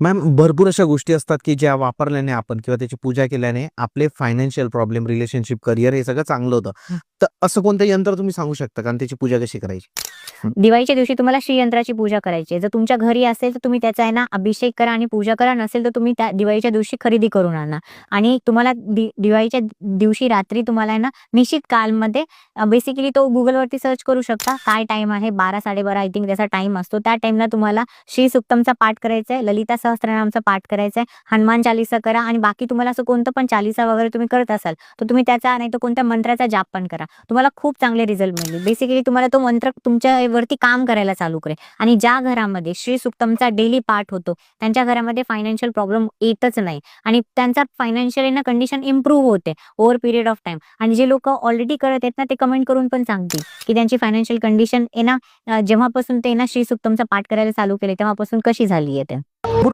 Ma'am भरपूर अशा गोष्टी असतात की ज्या वापरल्याने आपण किंवा त्याची पूजा केल्याने आपले फायनान्शियल प्रॉब्लेम रिलेशनशिप करिअर हे सगळं चांगलं होतं. तर असं कोणतं यंत्र तुम्ही सांगू शकता? का आणि त्याची पूजा कशी करायची? दिवाळीच्या दिवशी तुम्हाला श्रीयंत्राची पूजा करायची आहे. जर तुमच्या घरी असेल तर तुम्ही त्याचा आहे ना अभिषेक करा आणि पूजा करा. नसेल तर तुम्ही त्या दिवाळीच्या दिवशी खरेदी करून आणा. आणि तुम्हाला दिवाळीच्या दिवशी रात्री तुम्हाला आहे ना निश्चित कालमध्ये बेसिकली तो गुगलवरती सर्च करू शकता काय टाइम आहे. बारा साडेबारा आय थिंक त्याचा टाइम असतो. त्या टाइमला तुम्हाला श्री सुक्तमचा पाठ करायचा आहे. ललिता सहस्त्रनामचा पाठ करायचा आहे. हनुमान चालिसा करा आणि बाकी तुम्हाला असं कोणतं पण चालिसा वगैरे तुम्ही करत असाल तर तुम्ही त्याचा नाही तर कोणत्या मंत्राचा जाप पण करा. तुम्हाला खूप चांगले रिझल्ट मिळेल. बेसिकली तुम्हाला तो मंत्र तुमच्या वरती काम करायला चालू करेल आणि ज्या घरामध्ये श्री सुक्तमचा डेली पाठ होतो त्यांच्या घरामध्ये फायनान्शियल प्रॉब्लेम येतच नाही. आणि त्यांचा फायनान्शियल ना कंडिशन इम्प्रूव्ह होते ओव्हर पिरियड ऑफ टाइम आणि जे लोक ऑलरेडी करत आहेत ना ते कमेंट करून पण सांगतील की त्यांची फायनान्शियल कंडिशन आहे ना जेव्हापासून ते ना श्री सुक्तमचा पाठ करायला चालू केले तेव्हापासून कशी झाली आहे ते.